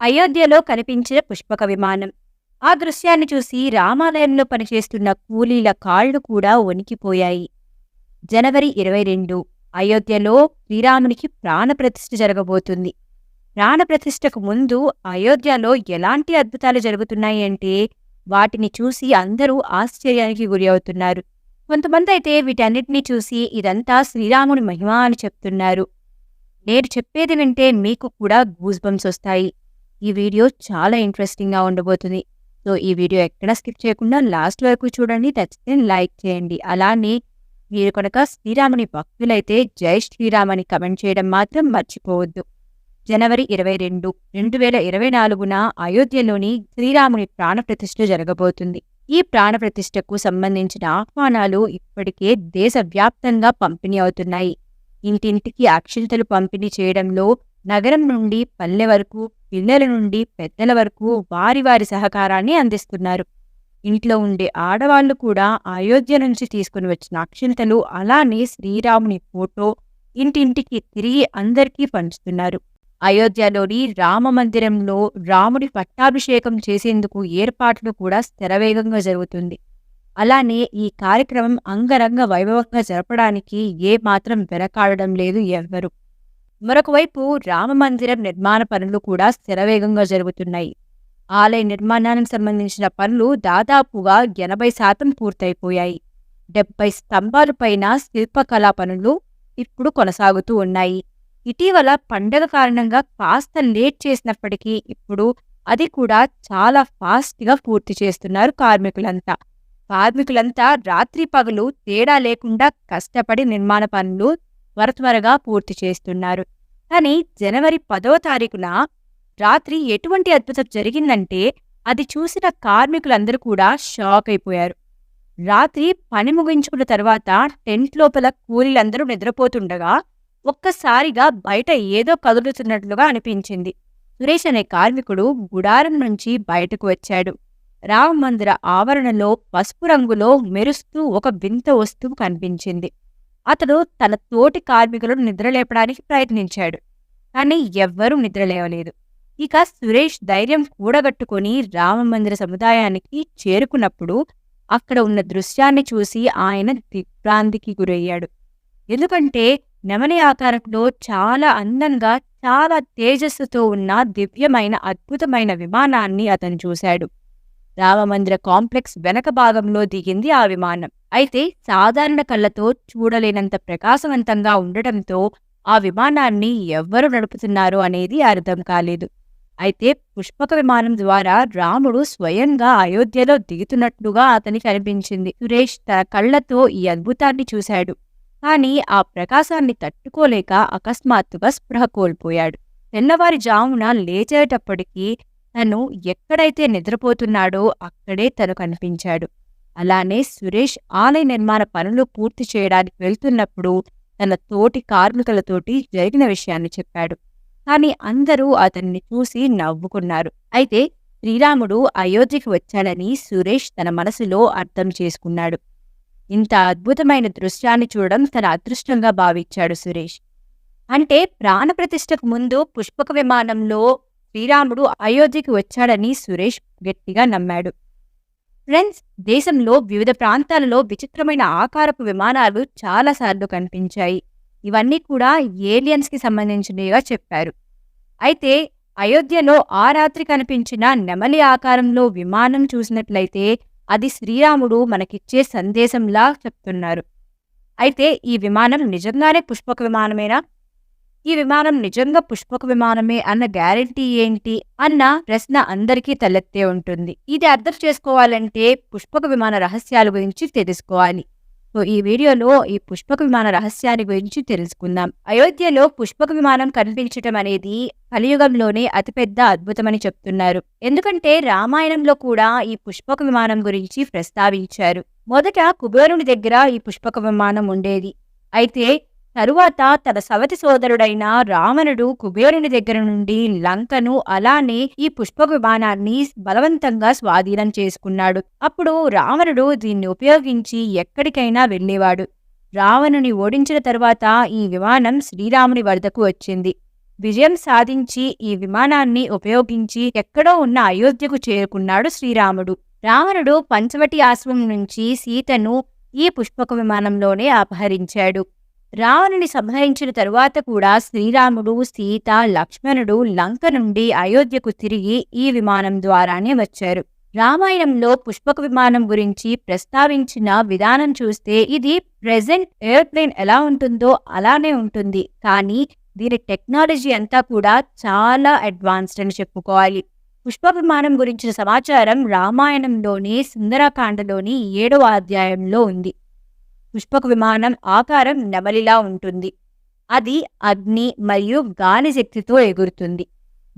అయోధ్యలో కనిపించిన పుష్పక విమానం. ఆ దృశ్యాన్ని చూసి రామాలయంలో పనిచేస్తున్న కూలీల కాళ్ళు కూడా వణికిపోయాయి. జనవరి ఇరవై రెండు అయోధ్యలో శ్రీరామునికి ప్రాణప్రతిష్ఠ జరగబోతుంది. ప్రాణప్రతిష్ఠకు ముందు అయోధ్యలో ఎలాంటి అద్భుతాలు జరుగుతున్నాయి అంటే వాటిని చూసి అందరూ ఆశ్చర్యానికి గురి అవుతున్నారు కొంతమంది అయితే వీటన్నిటినీ చూసి ఇదంతా శ్రీరాముని మహిమ అని చెప్తున్నారు. నేను చెప్పేది వింటే మీకు కూడా గూస్ వస్తాయి. ఈ వీడియో చాలా ఇంట్రెస్టింగ్గా ఉండబోతుంది. సో ఈ వీడియో ఎక్కడ స్కిప్ చేయకుండా లాస్ట్ వరకు చూడండి. నచ్చితే లైక్ చేయండి. అలానే మీరు కనుక శ్రీరాముని భక్తులైతే జై శ్రీరామ్ అని కమెంట్ చేయడం మాత్రం మర్చిపోవద్దు. జనవరి ఇరవై రెండు రెండు వేల ఇరవై నాలుగున అయోధ్యలోని శ్రీరాముని ప్రాణప్రతిష్ఠ జరగబోతుంది. ఈ ప్రాణప్రతిష్ఠకు సంబంధించిన ఆహ్వానాలు ఇప్పటికే దేశవ్యాప్తంగా పంపిణీ అవుతున్నాయి. ఇంటింటికి అక్షింతలు పంపిణీ చేయడంలో నగరం నుండి పల్లె వరకు పిల్లల నుండి పెద్దల వరకు వారి వారి సహకారాన్ని అందిస్తున్నారు. ఇంట్లో ఉండే ఆడవాళ్ళు కూడా అయోధ్య నుంచి తీసుకుని వచ్చిన అక్షింతలు అలానే శ్రీరాముని ఫోటో ఇంటింటికి తిరిగి అందరికీ పంచుతున్నారు. అయోధ్యలోని రామ మందిరంలో రాముడి పట్టాభిషేకం చేసేందుకు ఏర్పాట్లు కూడా స్థిరవేగంగా జరుగుతుంది. అలానే ఈ కార్యక్రమం అంగరంగ వైభవంగా జరపడానికి ఏమాత్రం వెనకాడడం లేదు ఎవ్వరు. మరొక వైపు రామమందిరం నిర్మాణ పనులు కూడా శరవేగంగా జరుగుతున్నాయి. ఆలయ నిర్మాణానికి సంబంధించిన పనులు దాదాపుగా ఎనభై శాతం పూర్తయిపోయాయి. డెబ్బై స్తంభాల పైన శిల్పకళా పనులు ఇప్పుడు కొనసాగుతూ ఉన్నాయి. ఇటీవల పండగ కారణంగా కాస్త లేట్ చేసినప్పటికీ ఇప్పుడు అది కూడా చాలా ఫాస్ట్గా పూర్తి చేస్తున్నారు కార్మికులంతా. కార్మికులంతా రాత్రి పగలు తేడా లేకుండా కష్టపడి నిర్మాణ పనులు త్వరత్వరగా పూర్తి చేస్తున్నారు. కానీ జనవరి పదో తారీఖున రాత్రి ఎటువంటి అద్భుతం జరిగిందంటే అది చూసిన కార్మికులందరూ కూడా షాక్ అయిపోయారు. రాత్రి పని ముగించుకున్న తర్వాత టెంట్ లోపల కూలీలందరూ నిద్రపోతుండగా ఒక్కసారిగా బయట ఏదో కదులుతున్నట్లుగా అనిపించింది. సురేష్ అనే కార్మికుడు గుడారం నుంచి బయటకు వచ్చాడు. రామ మందిర ఆవరణలో పసుపు రంగులో మెరుస్తూ ఒక వింత వస్తువు కనిపించింది. అతడు తన తోటి కార్మికులను నిద్రలేపడానికి ప్రయత్నించాడు. కానీ ఎవ్వరూ నిద్రలేవలేదు. ఇక సురేష్ ధైర్యం కూడగట్టుకుని రామమందిర సముదాయానికి చేరుకున్నప్పుడు అక్కడ ఉన్న దృశ్యాన్ని చూసి ఆయన దిగ్భ్రాంతికి గురయ్యాడు. ఎందుకంటే నెమలి ఆకారంలో చాలా అందంగా చాలా తేజస్సుతో ఉన్న దివ్యమైన అద్భుతమైన విమానాన్ని అతను చూశాడు. రామమందిర కాంప్లెక్స్ వెనక భాగంలో దిగింది ఆ విమానం. అయితే సాధారణ కళ్ళతో చూడలేనంత ప్రకాశవంతంగా ఉండటంతో ఆ విమానాన్ని ఎవ్వరు నడుపుతున్నారో అనేది అర్థం కాలేదు. అయితే పుష్పక విమానం ద్వారా రాముడు స్వయంగా అయోధ్యలో దిగుతున్నట్లుగా అతనికి అనిపించింది. సురేష్ తన కళ్ళతో ఈ అద్భుతాన్ని చూశాడు. కానీ ఆ ప్రకాశాన్ని తట్టుకోలేక అకస్మాత్తుగా స్పృహ కోల్పోయాడు. తెల్లవారి జామున లేచేటప్పటికీ తను ఎక్కడైతే నిద్రపోతున్నాడో అక్కడే తను కనిపించాడు. అలానే సురేష్ ఆలయ నిర్మాణ పనులు పూర్తి చేయడానికి వెళ్తున్నప్పుడు తన తోటి కార్మికులతోటి జరిగిన విషయాన్ని చెప్పాడు. కానీ అందరూ అతన్ని చూసి నవ్వుకున్నారు. అయితే శ్రీరాముడు అయోధ్యకి వచ్చాడని సురేష్ తన మనసులో అర్థం చేసుకున్నాడు. ఇంత అద్భుతమైన దృశ్యాన్ని చూడడం తన అదృష్టంగా భావించాడు సురేష్. అంటే ప్రాణప్రతిష్టకు ముందు పుష్పక విమానంలో శ్రీరాముడు అయోధ్యకి వచ్చాడని సురేష్ గట్టిగా నమ్మాడు. ఫ్రెండ్స్ దేశంలో వివిధ ప్రాంతాలలో విచిత్రమైన ఆకారపు విమానాలు చాలాసార్లు కనిపించాయి. ఇవన్నీ కూడా ఏలియన్స్కి సంబంధించినవిగా చెప్పారు. అయితే అయోధ్యలో ఆ రాత్రి కనిపించిన నెమలి ఆకారంలో విమానం చూసినట్లయితే అది శ్రీరాముడు మనకిచ్చే సందేశంలా చెప్తున్నారు. అయితే ఈ విమానం నిజంగానే పుష్పక విమానమేనా? ఈ విమానం నిజంగా పుష్పక విమానమే అన్న గ్యారంటీ ఏంటి అన్న ప్రశ్న అందరికీ తలెత్తే ఉంటుంది. ఇది అర్థం చేసుకోవాలంటే పుష్పక విమాన రహస్యాల గురించి తెలుసుకోవాలి. సో ఈ వీడియోలో ఈ పుష్పక విమాన రహస్యాన్ని గురించి తెలుసుకుందాం. అయోధ్యలో పుష్పక విమానం కనిపించటం అనేది కలియుగంలోనే అతిపెద్ద అద్భుతమని చెప్తున్నారు. ఎందుకంటే రామాయణంలో కూడా ఈ పుష్పక విమానం గురించి ప్రస్తావించారు. మొదట కుబేరుని దగ్గర ఈ పుష్పక విమానం ఉండేది. అయితే తరువాత తన సవతి సోదరుడైన రావణుడు కుబేరుని దగ్గర నుండి లంకను అలానే ఈ పుష్ప విమానాన్ని బలవంతంగా స్వాధీనం చేసుకున్నాడు. అప్పుడు రావణుడు దీన్ని ఉపయోగించి ఎక్కడికైనా వెళ్ళేవాడు. రావణుని ఓడించిన తరువాత ఈ విమానం శ్రీరాముని వద్దకు వచ్చింది. విజయం సాధించి ఈ విమానాన్ని ఉపయోగించి ఎక్కడో ఉన్న అయోధ్యకు చేరుకున్నాడు శ్రీరాముడు. రావణుడు పంచవటి ఆశ్రమం నుంచి సీతను ఈ పుష్పక విమానంలోనే అపహరించాడు. రావణుని సంహరించిన తరువాత కూడా శ్రీరాముడు సీత లక్ష్మణుడు లంక నుండి అయోధ్యకు తిరిగి ఈ విమానం ద్వారానే వచ్చారు. రామాయణంలో పుష్పక విమానం గురించి ప్రస్తావించిన విధానం చూస్తే ఇది ప్రెజెంట్ ఎయిర్ప్లేన్ ఎలా ఉంటుందో అలానే ఉంటుంది. కానీ దీని టెక్నాలజీ అంతా కూడా చాలా అడ్వాన్స్డ్ అని చెప్పుకోవాలి. పుష్ప విమానం గురించిన సమాచారం రామాయణంలోని సుందరకాండలోని ఏడవ అధ్యాయంలో ఉంది. పుష్పక విమానం ఆకారం నెమలిలా ఉంటుంది. అది అగ్ని మరియు గాలి శక్తితో ఎగురుతుంది.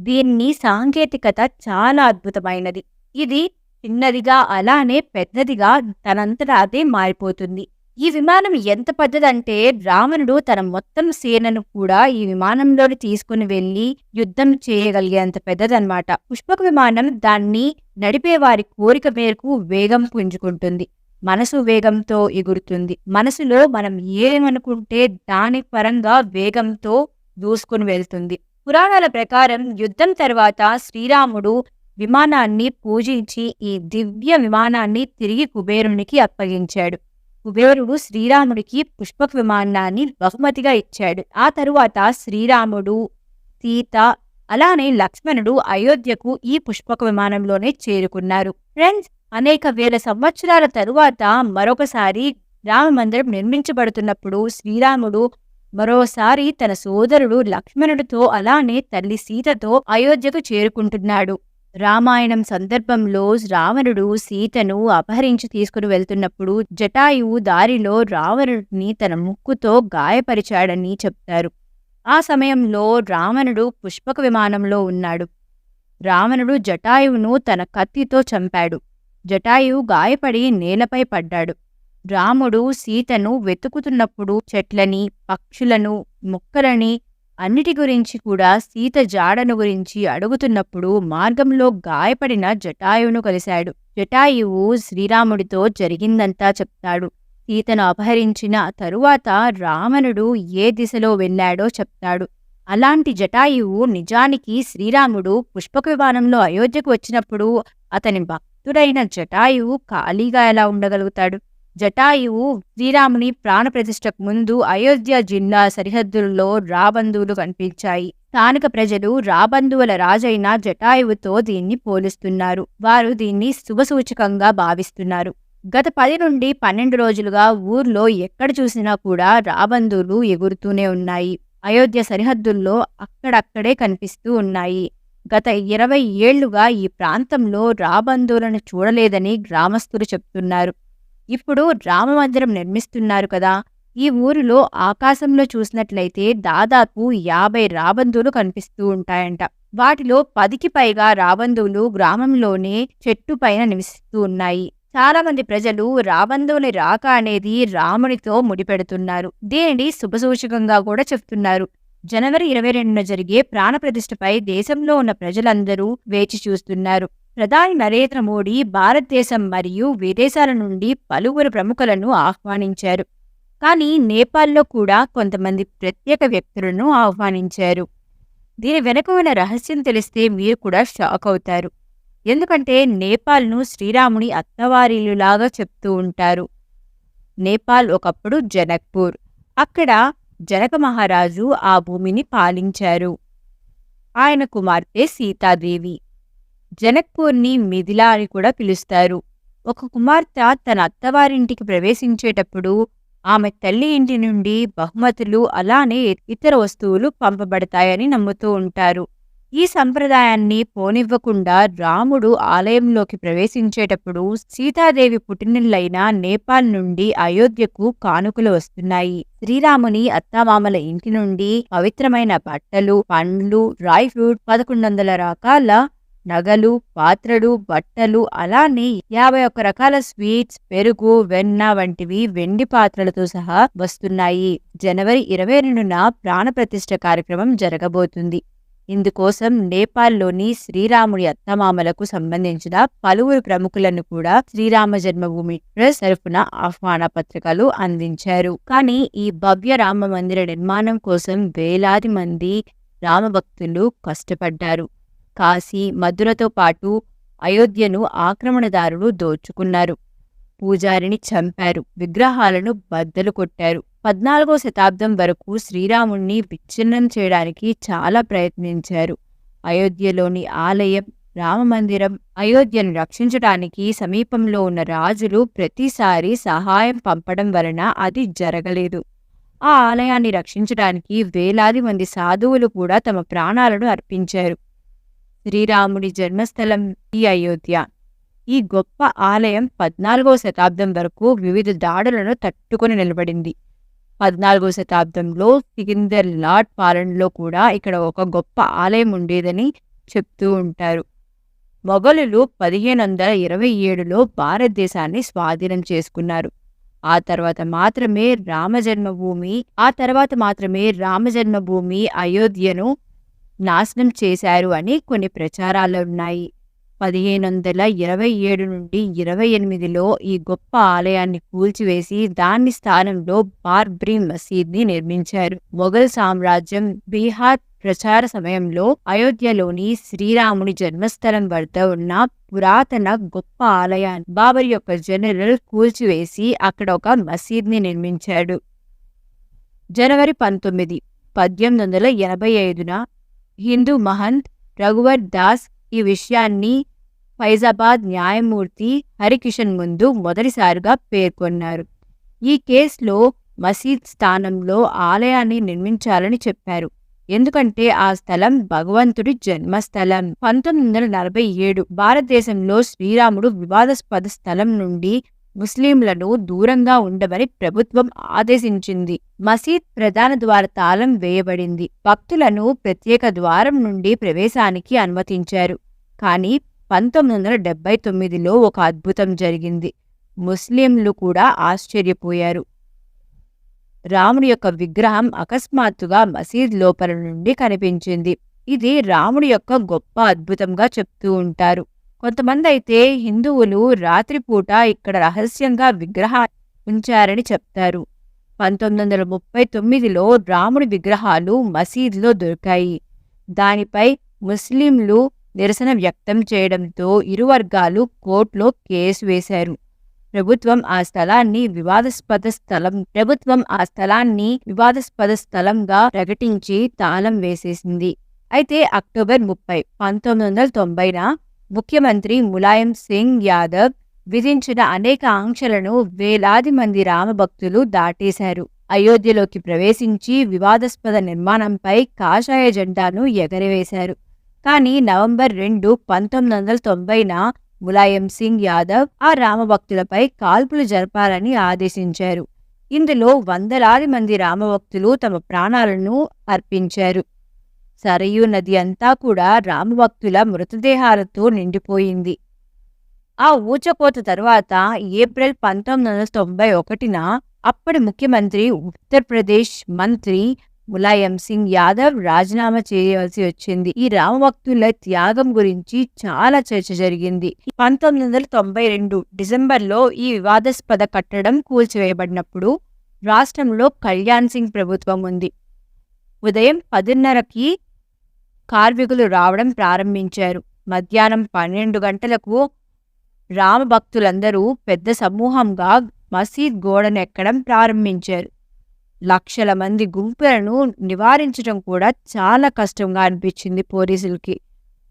దీన్ని సాంకేతికత చాలా అద్భుతమైనది. ఇది చిన్నదిగా అలానే పెద్దదిగా తనంతట అదే మారిపోతుంది. ఈ విమానం ఎంత పెద్దదంటే రావణుడు తన మొత్తం సేనను కూడా ఈ విమానంలోని తీసుకుని వెళ్ళి యుద్ధం చేయగలిగేంత పెద్దదన్నమాట. పుష్పక విమానం దాన్ని నడిపే వారి కోరిక మేరకు వేగం పుంజుకుంటుంది. మనసు వేగంతో ఎగురుతుంది. మనసులో మనం ఏమనుకుంటే దాని పరంగా వేగంతో దూసుకుని వెళ్తుంది. పురాణాల ప్రకారం యుద్ధం తర్వాత శ్రీరాముడు విమానాన్ని పూజించి ఈ దివ్య విమానాన్ని తిరిగి కుబేరునికి అప్పగించాడు. కుబేరుడు శ్రీరాముడికి పుష్పక విమానాన్ని బహుమతిగా ఇచ్చాడు. ఆ తరువాత శ్రీరాముడు సీత అలానే లక్ష్మణుడు అయోధ్యకు ఈ పుష్పక విమానంలోనే చేరుకున్నారు. ఫ్రెండ్స్ అనేక వేల సంవత్సరాల తరువాత మరొకసారి రామమందిరం నిర్మించబడుతున్నప్పుడు శ్రీరాముడు మరోసారి తన సోదరుడు లక్ష్మణుడితో అలానే తల్లి సీతతో అయోధ్యకు చేరుకుంటున్నాడు. రామాయణం సందర్భంలో రావణుడు సీతను అపహరించి తీసుకుని వెళ్తున్నప్పుడు జటాయువు దారిలో రావణుడిని తన ముక్కుతో గాయపరిచాడని చెప్తారు. ఆ సమయంలో రావణుడు పుష్పక విమానంలో ఉన్నాడు. రావణుడు జటాయువును తన కత్తితో చంపాడు. జటాయువు గాయపడి నేలపై పడ్డాడు. రాముడు సీతను వెతుకుతున్నప్పుడు చెట్లని పక్షులను మొక్కలని అన్నిటి గురించి కూడా సీత జాడను గురించి అడుగుతున్నప్పుడు మార్గంలో గాయపడిన జటాయువును కలిశాడు. జటాయువు శ్రీరాముడితో జరిగిందంతా చెప్తాడు. సీతను అపహరించిన తరువాత రావణుడు ఏ దిశలో వెళ్ళాడో చెప్తాడు. అలాంటి జటాయువు నిజానికి శ్రీరాముడు పుష్పక విమానంలో అయోధ్యకు వచ్చినప్పుడు అతని భక్తుడైన జటాయువు ఖాళీగా ఎలా ఉండగలుగుతాడు? జటాయువు శ్రీరాముని ప్రాణప్రతిష్టకు ముందు అయోధ్య జిల్లా సరిహద్దుల్లో రాబంధువులు కనిపించాయి. స్థానిక ప్రజలు రాబంధువుల రాజైన జటాయువుతో దీన్ని పోలుస్తున్నారు. వారు దీన్ని శుభసూచకంగా భావిస్తున్నారు. గత పది నుండి పన్నెండు రోజులుగా ఊర్లో ఎక్కడ చూసినా కూడా రాబంధువులు ఎగురుతూనే ఉన్నాయి. అయోధ్య సరిహద్దుల్లో అక్కడక్కడే కనిపిస్తూ ఉన్నాయి. గత ఇరవై ఏళ్ళుగా ఈ ప్రాంతంలో రాబంధువులను చూడలేదని గ్రామస్తులు చెప్తున్నారు. ఇప్పుడు రామమందిరం నిర్మిస్తున్నారు కదా. ఈ ఊరిలో ఆకాశంలో చూసినట్లయితే దాదాపు యాభై రాబందులు కనిపిస్తూ ఉంటాయంట. వాటిలో పదికి పైగా రాబందువులు గ్రామంలోనే చెట్టు పైన నివసిస్తూ ఉన్నాయి. చాలా మంది ప్రజలు రాబందువుని రాక అనేది రామునితో ముడిపెడుతున్నారు. దీనిని శుభసూచకంగా కూడా చెప్తున్నారు. జనవరి ఇరవై రెండున జరిగే ప్రాణప్రతిష్ఠపై దేశంలో ఉన్న ప్రజలందరూ వేచి చూస్తున్నారు. ప్రధాని నరేంద్ర మోడీ భారతదేశం మరియు విదేశాల నుండి పలువురు ప్రముఖులను ఆహ్వానించారు. కానీ నేపాల్లో కూడా కొంతమంది ప్రత్యేక వ్యక్తులను ఆహ్వానించారు. దీని వెనుక ఉన్న రహస్యం తెలిస్తే మీరు కూడా షాక్ అవుతారు. ఎందుకంటే నేపాల్ను శ్రీరాముని అత్తవారిలులాగా చెప్తూ ఉంటారు. నేపాల్ ఒకప్పుడు జనక్పూర్. అక్కడ జనక మహారాజు ఆ భూమిని పాలించారు. ఆయన కుమార్తె సీతాదేవి. జనక్పూర్ని మిథిలా అని కూడా పిలుస్తారు. ఒక కుమార్తె తన అత్తవారింటికి ప్రవేశించేటప్పుడు ఆమె తల్లి ఇంటి నుండి బహుమతులు అలానే ఇతర వస్తువులు పంపబడతాయని నమ్ముతూ ఉంటారు. ఈ సంప్రదాయాన్ని పోనివ్వకుండా రాముడు ఆలయంలోకి ప్రవేశించేటప్పుడు సీతాదేవి పుట్టినిళ్ళైన నేపాల్ నుండి అయోధ్యకు కానుకలు వస్తున్నాయి. శ్రీరాముని అత్తామామల ఇంటి నుండి పవిత్రమైన బట్టలు పండ్లు డ్రై ఫ్రూట్ పదకొండు వందల రకాల నగలు పాత్రలు బట్టలు అలానే యాభై ఒక్క రకాల స్వీట్స్ పెరుగు వెన్న వంటివి వెండి పాత్రలతో సహా వస్తున్నాయి. జనవరి ఇరవై రెండున ప్రాణప్రతిష్ఠ కార్యక్రమం జరగబోతుంది. ఇందుకోసం నేపాల్లోని శ్రీరాముడి అత్తమామలకు సంబంధించిన పలువురు ప్రముఖులను కూడా శ్రీరామ జన్మభూమి ట్రస్ట్ తరఫున ఆహ్వాన పత్రికలు అందించారు. కానీ ఈ భవ్య రామ మందిర నిర్మాణం కోసం వేలాది మంది రామభక్తులు కష్టపడ్డారు. కాశీ మధురతో పాటు అయోధ్యను ఆక్రమణదారులు దోచుకున్నారు. పూజారిని చంపారు. విగ్రహాలను బద్దలు కొట్టారు. పద్నాలుగో శతాబ్దం వరకు శ్రీరాముణ్ణి విచ్ఛిన్నం చేయడానికి చాలా ప్రయత్నించారు. అయోధ్యలోని ఆలయం రామమందిరం అయోధ్యను రక్షించడానికి సమీపంలో ఉన్న రాజులు ప్రతిసారి సహాయం పంపడం వలన అది జరగలేదు. ఆ ఆలయాన్ని రక్షించడానికి వేలాది మంది సాధువులు కూడా తమ ప్రాణాలను అర్పించారు. శ్రీరాముడి జన్మస్థలం ఈ అయోధ్య. ఈ గొప్ప ఆలయం పద్నాలుగో శతాబ్దం వరకు వివిధ దాడులను తట్టుకుని నిలబడింది. పద్నాలుగో శతాబ్దంలో సికిందర్ లాట్ పాలనలో కూడా ఇక్కడ ఒక గొప్ప ఆలయం ఉండేదని చెప్తూ ఉంటారు. మొఘలులు పదిహేను వందల ఇరవై ఏడులో భారతదేశాన్ని స్వాధీనం చేసుకున్నారు. ఆ తర్వాత మాత్రమే రామజన్మభూమి ఆ తర్వాత మాత్రమే రామజన్మభూమి అయోధ్యను నాశనం చేశారు అని కొన్ని ప్రచారాలు ఉన్నాయి. పదిహేను వందల ఇరవై ఏడు నుండి ఇరవై ఎనిమిదిలో ఈ గొప్ప ఆలయాన్ని కూల్చివేసి దాని స్థానంలో బార్బ్రీ మసీద్ని నిర్మించారు. మొఘల్ సామ్రాజ్యం బీహార్ ప్రచార సమయంలో అయోధ్యలోని శ్రీరాముని జన్మస్థలం వద్ద ఉన్న పురాతన గొప్ప ఆలయాన్ని బాబర్ యొక్క జనరల్ కూల్చివేసి అక్కడ ఒక మసీద్ని నిర్మించాడు. జనవరి పంతొమ్మిది పద్దెనిమిది వందల ఎనభై ఐదున హిందూ మహంత్ రఘువర్ దాస్ ఈ విషయాన్ని ఫైజాబాద్ న్యాయమూర్తి హరికిషన్ ముందు మొదటిసారిగా పేర్కొన్నారు. ఈ కేసులో మసీద్ స్థానంలో ఆలయాన్ని నిర్మించాలని చెప్పారు. ఎందుకంటే ఆ స్థలం భగవంతుడి జన్మస్థలం. పంతొమ్మిది వందల నలభై ఏడు భారతదేశంలో శ్రీరాముడు వివాదాస్పద స్థలం నుండి ముస్లింలను దూరంగా ఉండమని ప్రభుత్వం ఆదేశించింది. మసీద్ ప్రధాన ద్వార తాళం వేయబడింది. భక్తులను ప్రత్యేక ద్వారం నుండి ప్రవేశానికి అనుమతించారు. కానీ పంతొమ్మిది వందల డెబ్బై తొమ్మిదిలో ఒక అద్భుతం జరిగింది. ముస్లింలు కూడా ఆశ్చర్యపోయారు. రాముడి యొక్క విగ్రహం అకస్మాత్తుగా మసీద్ లోపల నుండి కనిపించింది. ఇది రాముడి యొక్క గొప్ప అద్భుతంగా చెప్తూ ఉంటారు. కొంతమంది అయితే హిందువులు రాత్రిపూట ఇక్కడ రహస్యంగా విగ్రహ ఉంచారని చెప్తారు. పంతొమ్మిది వందల ముప్పై తొమ్మిదిలో రాముడి విగ్రహాలు మసీద్లో దొరికాయి. దానిపై ముస్లింలు నిరసన వ్యక్తం చేయడంతో ఇరు వర్గాలు కోర్టులో కేసు వేశారు. ప్రభుత్వం ఆ స్థలాన్ని వివాదాస్పద స్థలం ప్రభుత్వం ఆ స్థలాన్ని వివాదాస్పద స్థలంగా ప్రకటించి తాళం వేసేసింది. అయితే అక్టోబర్ ముప్పై పంతొమ్మిది వందల తొంభైన ముఖ్యమంత్రి ములాయం సింగ్ యాదవ్ విధించిన అనేక ఆంక్షలను వేలాది మంది రామభక్తులు దాటేశారు. అయోధ్యలోకి ప్రవేశించి వివాదాస్పద నిర్మాణంపై కాషాయ జెండాను ఎగరవేశారు. కానీ నవంబర్ రెండు పంతొమ్మిది వందల తొంభైన ములాయం సింగ్ యాదవ్ ఆ రామభక్తులపై కాల్పులు జరపాలని ఆదేశించారు. ఇందులో వందలాది మంది రామభక్తులు తమ ప్రాణాలను అర్పించారు. సరయూ నది అంతా కూడా రామభక్తుల మృతదేహాలతో నిండిపోయింది. ఆ ఊచకోత తర్వాత ఏప్రిల్ పంతొమ్మిది వందల తొంభై ఒకటిన అప్పటి ముఖ్యమంత్రి ఉత్తరప్రదేశ్ మంత్రి ములాయం సింగ్ యాదవ్ రాజీనామా చేయవలసి వచ్చింది. ఈ రామభక్తుల త్యాగం గురించి చాలా చర్చ జరిగింది. పంతొమ్మిది వందల తొంభై రెండు డిసెంబర్లో ఈ వివాదాస్పద కట్టడం కూల్చివేయబడినప్పుడు రాష్ట్రంలో కళ్యాణ్ సింగ్ ప్రభుత్వం ఉంది. ఉదయం పదిన్నరకి కార్మికులు రావడం ప్రారంభించారు. మధ్యాహ్నం పన్నెండు గంటలకు రామభక్తులందరూ పెద్ద సమూహంగా మసీద్ గోడనెక్కడం ప్రారంభించారు. లక్షల మంది గుంపులను నివారించడం కూడా చాలా కష్టంగా అనిపించింది పోలీసులకి.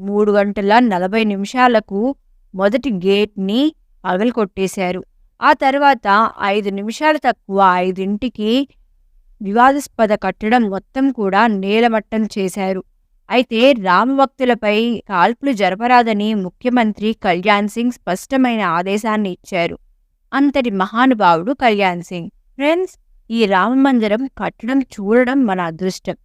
మూడు గంటల నలభై నిమిషాలకు మొదటి గేట్ని పగలకొట్టేశారు ఆ తర్వాత ఐదు నిమిషాలు తక్కువ ఐదింటికి వివాదాస్పద కట్టడం మొత్తం కూడా నేలమట్టం చేశారు. అయితే రామభక్తులపై కాల్పులు జరపరాదని ముఖ్యమంత్రి కళ్యాణ్ సింగ్ స్పష్టమైన ఆదేశాన్ని ఇచ్చారు. అంతటి మహానుభావుడు కళ్యాణ్ సింగ్. ఫ్రెండ్స్ ఈ రామమందిరం కట్టడం చూడడం మన అదృష్టం.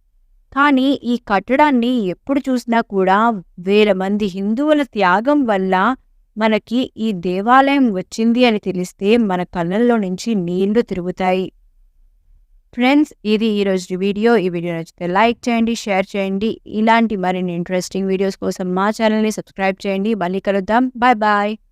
కానీ ఈ కట్టడాన్ని ఎప్పుడు చూసినా కూడా వేల మంది హిందువుల త్యాగం వల్ల మనకి ఈ దేవాలయం వచ్చింది అని తెలిస్తే మన కళ్ళల్లో నుంచి నీళ్ళు తిరుగుతాయి. ఫ్రెండ్స్ ఇది ఈరోజు వీడియో. ఈ వీడియో నచ్చితే లైక్ చేయండి షేర్ చేయండి. ఇలాంటి మరిన్ని ఇంట్రెస్టింగ్ వీడియోస్ కోసం మా ఛానల్ని సబ్స్క్రైబ్ చేయండి. మళ్ళీ కలుద్దాం. Bye bye.